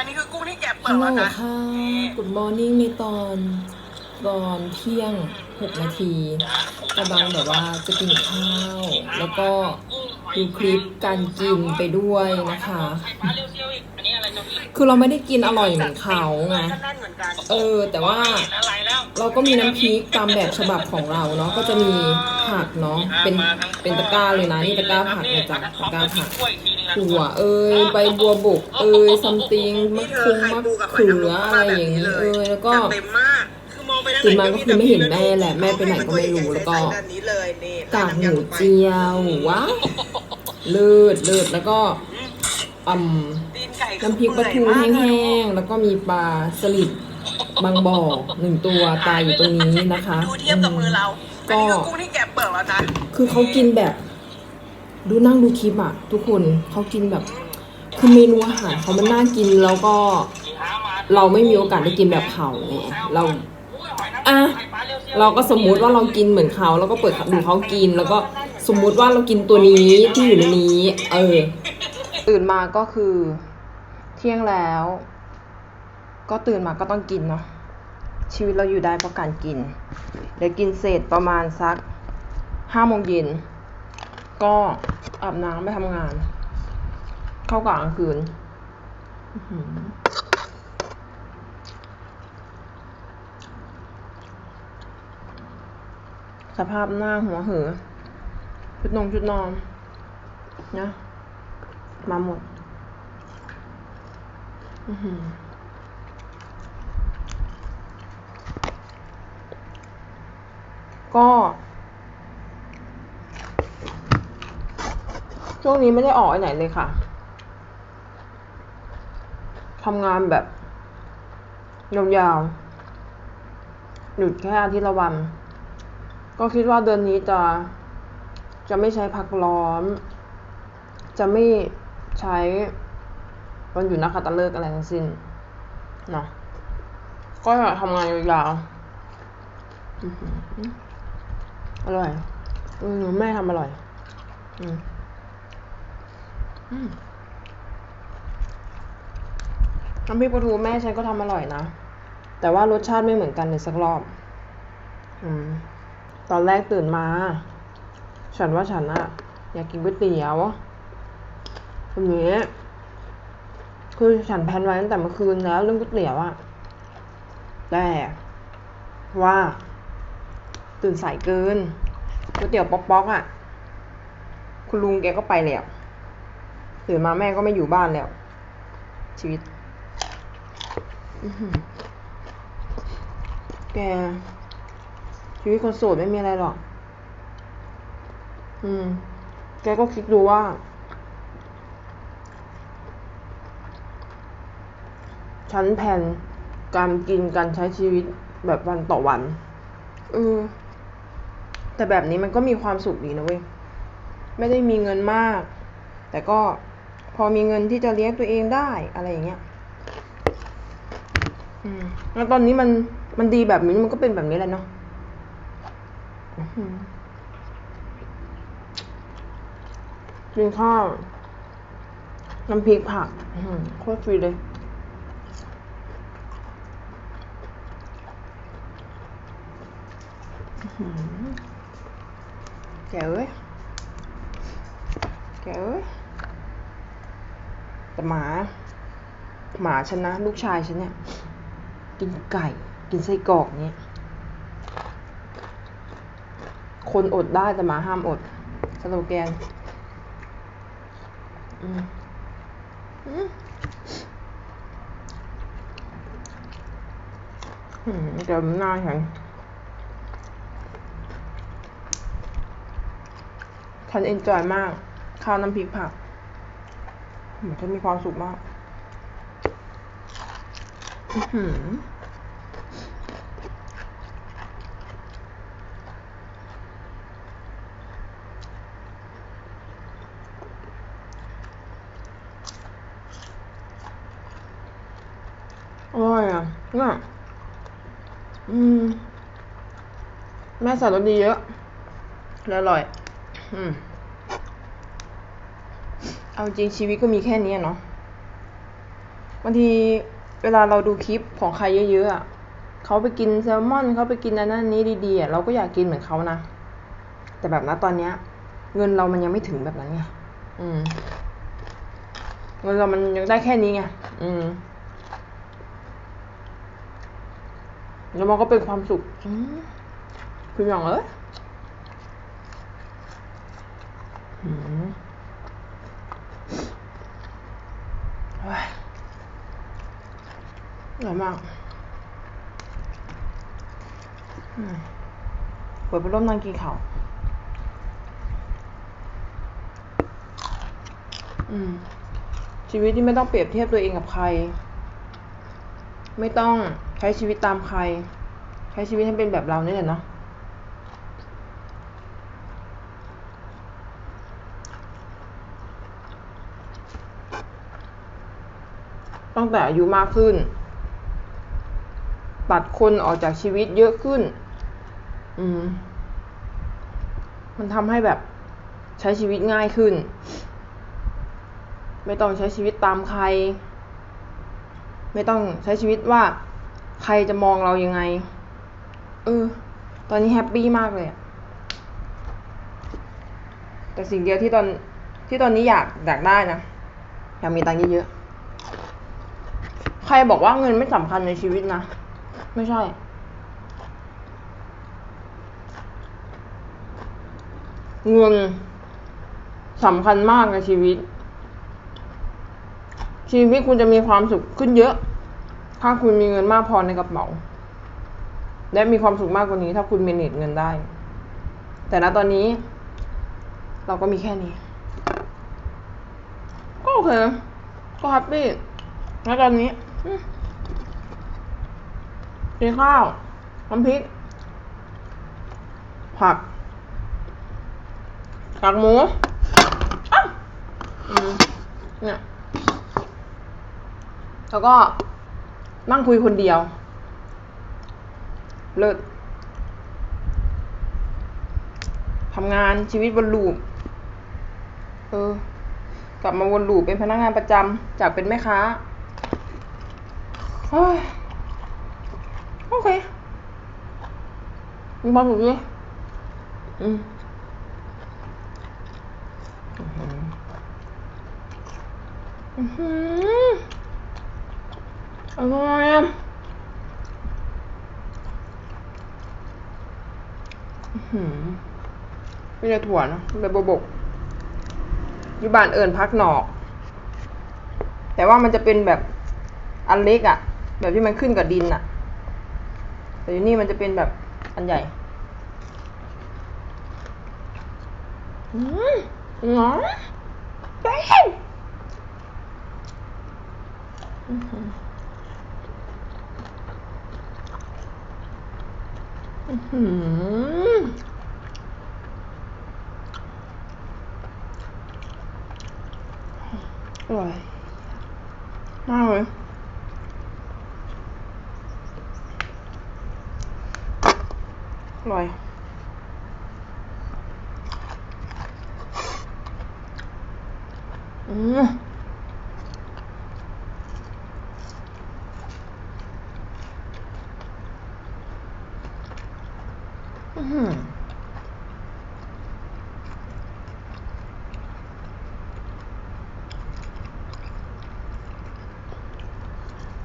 อันนี้คือกุ้งที่แกะเปลืฮัอลกโหลแล้วนะค่ะ Good Morning ในตอนตอนเที่ยง 6 นาทีกำลังแบบว่าจะกินข้าว แล้วก็ ดูคลิปการกินไปด้วยนะคะไข่ปลาเรียวๆอีกอันนี้อะไรจะมีคือเราไม่ได้กินอร่อยเหมือนเขาไงก็แน่นเหมือนกันเออ แต่ว่าไม่เห็นอะไรแล้วเราก็มีน้ำพริกตามแบบฉบับของเราเนาะ ก็จะมีผักเนาะ เป็น เป็นตะกร้าเลยนะ นี่ตะกร้าผักเลยจ้ะตะกร้าผักกล้วยอีกทีนึงนะถั่วเอ้ยใบบัวบกเอ้ยซัมติงมะคงมะเขืออะไรอย่างนี้เอ้ยแล้วก็เต็มมากคือมองไปด้านตื่นมาก็คือไม่เห็นแม่แหละแม่ไปไหนก็ไม่รู้แล้วก็แบบนี้เลยนี่กากหมูเจียวว้า เลือดเลือดแล้วก็อืมตีนไก่คือน้ำพริกปลาทูเปื่อยมากแห้งๆ แล้วก็มีปลาสลิดบางบ่อหนึ่งตัวตายอยู่ตรงนี้นะคะดูเทียบกับมือเราก็อันนี้คือกุ้งที่แกะเปลือกแล้วนะคือเขากินแบบ ดูนั่งดูคลิปอะทุกคนเขากินแบบ คือเมนูอาหารเขามันน่ากินแล้วก็ เราไม่มีโอกาสได้กินแบบเขาไงเราอะเราก็สมมุติว่าเรากินเหมือนเขาแล้วก็เปิดดูเขากินแล้วก็ สมมุติว่าเรากินตัวนี้ที่อยู่ในนี้ เออ ตื่นมาก็คือ เที่ยงแล้ว ก็ตื่นมาก็ต้องกินเนาะชีวิตเราอยู่ได้เพราะการกิน เดี๋ยวกินเสร็จประมาณสักห้าโมงเย็นก็อาบน้ำไปทำงาน เข้ากะกลางคืนสภาพหน้าหัวเหอ ชุดนงชุดนอนนะมาหมด อือหือก็ ช่วงนี้ไม่ได้ออกไปไหนเลยค่ะทำงานแบบยาวๆหยุดแค่อาทิตย์ละวัน ก็คิดว่าเดือนนี้จะ จะไม่ใช้พักร้อนจะไม่ใช้วันหยุดนักขัตฤกษ์อะไรทั้งสิ้นเนาะก็ทำงานยาวๆอร่อยเออแม่ทำอร่อยอืมอืมน้ำพริกปลาทูแม่ฉันก็ทำอร่อยนะ แต่ว่ารสชาติไม่เหมือนกันเลยสักรอบ อืม ตอนแรกตื่นมา ฉันว่าฉันอะอยากกินก๋วยเตี๋ยวทีนี้คือฉันแพนไว้ตั้งแต่เมื่อคืนแล้วเรื่องก๋วยเตี๋ยวอะแต่ว่า ตื่นสายเกินก๋วยเตี๋ยวป๊อกๆอะคุณลุงแกก็ไปแล้วตื่นมาแม่ก็ไม่อยู่บ้านแล้ว ชีวิตแกชีวิตคนโสดไม่มีอะไรหรอก อืม แกก็คิดดูว่า ฉันแผนการกินการใช้ชีวิตแบบวันต่อวันเออแต่แบบนี้มันก็มีความสุขดีนะเว้ย ไม่ได้มีเงินมาก แต่ก็พอมีเงินที่จะเลี้ยงตัวเองได้อะไรอย่างเงี้ย อืม แล้วตอนนี้มันมันดีแบบนี้มันก็เป็นแบบนี้แหละเนาะอื้อหือ กินข้าวน้ำพริกผักโคตรฟรีเลยอื้อเอ้ยแกเอ้ยแต่หมา หมาฉันนะ ลูกชายฉันเนี่ย กินไก่ กินไส้กรอกเนี่ย คนอดได้แต่หมาห้ามอดสโลแกน อืมอืมอืมเดี๋ยวหน้าฉันฉันเอนจอยมาก ข้าวน้ำพริกผักฉันมีความสุขมาก อื้อหืออร่ อยอะ อืม แม่ใส่รสดีเยอะ แล้วอร่อย อืม เอาจริงชีวิตก็มีแค่นี้เนาะ บางทีเวลาเราดูคลิปของใครเยอะๆอะเขาไปกินแซลมอนเขาไปกินอันนั้นนี้ดีๆอะเราก็อยากกินเหมือนเขานะ แต่แบบนะตอนเนี้ย เงินเรามันยังไม่ถึงแบบนั้นไง อืม เงินเรามันยังได้แค่นี้ไง อืม แล้วมันก็เป็นความสุขอืมคืออย่างเอ้ยอืมเฮ้ยอร่อยมากอืมเปิดพัดลมนั่งกินข้าวอืมชีวิตที่ไม่ต้องเปรียบเทียบตัวเองกับใคร ไม่ต้องใช้ชีวิตตามใคร ใช้ชีวิตให้เป็นแบบเราเนี่ยแหละเนาะตั้งแต่อายุมากขึ้น ตัดคนออกจากชีวิตเยอะขึ้น อืม มันทำให้แบบใช้ชีวิตง่ายขึ้น ไม่ต้องใช้ชีวิตตามใคร ไม่ต้องใช้ชีวิตว่า ใครจะมองเรายังไง เออ ตอนนี้แฮปปี้มากเลยอะแต่สิ่งเดียวที่ตอนที่ตอนนี้อยากอยากได้นะอยากมีตังค์เยอะๆ ใครบอกว่าเงินไม่สำคัญในชีวิตนะ ไม่ใช่ เงินสำคัญมากในชีวิต ชีวิตคุณจะมีความสุขขึ้นเยอะ ถ้าคุณมีเงินมากพอในกระเป๋า และมีความสุขมากกว่านี้ ถ้าคุณเมเนจเงินได้ แต่ณตอนนี้ เราก็มีแค่นี้ ก็โอเค ก็แฮปปี้ณตอนนี้กินข้าวน้ำพริก ผักกากหมูอ้าวอืมเนี่ย แล้วก็นั่งคุยคนเดียว เลิศทำงานชีวิตวนลูป เออ กลับมาวนลูปเป็นพนักงานประจำจากเป็นแม่ค้าเฮ้ยโอเคมีความสุขดีอืมอื้อ อร่อยหือไม่ได้ถั่วนะเป็นบบกอยู่บ้านเอิญพักหนอก แต่ว่ามันจะเป็นแบบอันเล็กอะ่ะ แบบที่มันขึ้นกับดินอะ่ะ แต่อยู่นี่มันจะเป็นแบบอันใหญ่อืมหนอแป้ง อร่อยมากเลยอร่อยอืม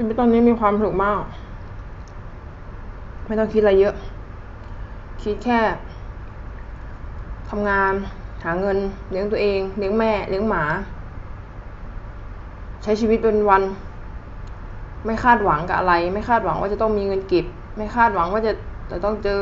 ชีวิตตอนนี้มีความสุขมาก ไม่ต้องคิดอะไรเยอะ คิดแค่ทำงาน หาเงิน เลี้ยงตัวเอง เลี้ยงแม่ เลี้ยงหมา ใช้ชีวิตเป็นวัน ไม่คาดหวังกับอะไร ไม่คาดหวังว่าจะต้องมีเงินเก็บ ไม่คาดหวังว่าจะจะต้องเจอ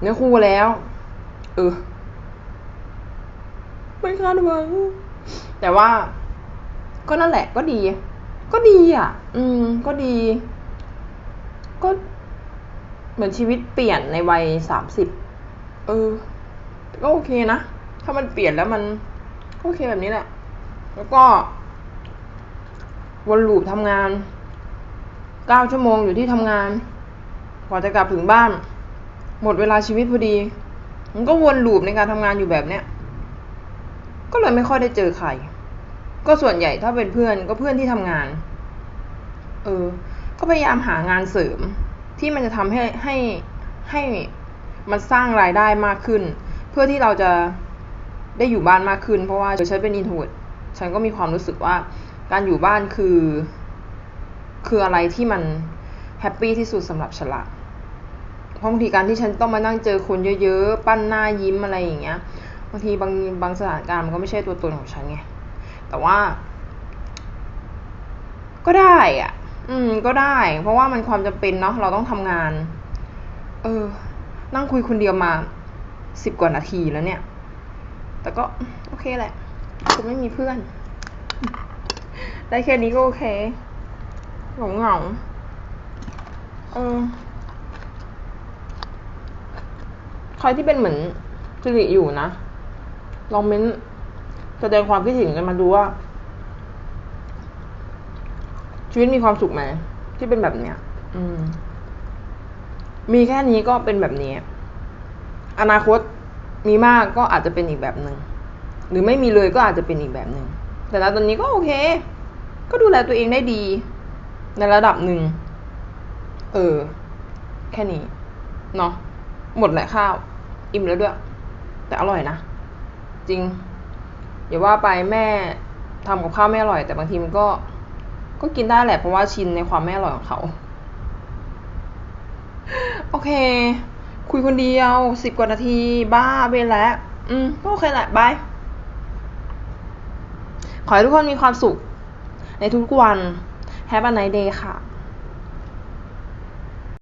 เนื้อคู่แล้ว เออ ไม่คาดหวัง แต่ว่า ก็นั่นแหละก็ดี ก็ดีอะ อืม ก็ดี ก็ เหมือนชีวิตเปลี่ยนในวัยสามสิบเออ ก็โอเคนะ ถ้ามันเปลี่ยนแล้วมันก็โอเคแบบนี้แหละ แล้วก็วนลูปทำงานเก้าชั่วโมงอยู่ที่ทำงานกว่าจะกลับถึงบ้าน หมดเวลาชีวิตพอดี มันก็วนลูปในการทำงานอยู่แบบเนี้ย ก็เลยไม่ค่อยได้เจอใคร ก็ส่วนใหญ่ถ้าเป็นเพื่อนก็เพื่อนที่ทำงาน เออ ก็พยายามหางานเสริม ที่มันจะทำให้ให้ให้มันสร้างรายได้มากขึ้น เพื่อที่เราจะได้อยู่บ้านมากขึ้น เพราะว่าฉันเป็นอินโทรดฉันก็มีความรู้สึกว่าการอยู่บ้านคือ คืออะไรที่มันแฮปปี้ที่สุดสำหรับฉันละเพราะบางทีการที่ฉันต้องมานั่งเจอคนเยอะๆ ปั้นหน้ายิ้มอะไรอย่างเงี้ย บางทีบางบางสถานการณ์มันก็ไม่ใช่ตัวตนของฉันไง แต่ว่า ก็ได้อะ อืม ก็ได้ เพราะว่ามันความจำเป็นเนาะเราต้องทำงาน เออ นั่งคุยคนเดียวมาสิบกว่านาทีแล้วเนี่ย แต่ก็โอเคแหละกูไม่มีเพื่อน ได้แค่นี้ก็โอเคเหงาเหงาๆเออใครที่เป็นเหมือนสิริอยู่นะ ลองเม้น แสดงความคิดเห็นกันมาดูว่า ชีวิตมีความสุขไหมที่เป็นแบบเนี้ย อืม มีแค่นี้ก็เป็นแบบนี้ อนาคตมีมากก็อาจจะเป็นอีกแบบหนึ่งหรือไม่มีเลยก็อาจจะเป็นอีกแบบหนึ่งแต่ณตอนนี้ก็โอเค ก็ดูแลตัวเองได้ดี ในระดับหนึ่ง เออ แค่นี้ เนาะหมดแหละข้าว อิ่มแล้วด้วย แต่อร่อยนะ จริง อย่าว่าไปแม่ทำกับข้าวไม่อร่อย แต่บางทีมันก็ก็กินได้แหละเพราะว่าชินในความไม่อร่อยของเขา โอเค คุยคนเดียวสิบกว่านาทีบ้าไปแล้ว อืมก็โอเคแหละบายขอให้ทุกคนมีความสุข ในทุกวัน Have a nice day ค่ะ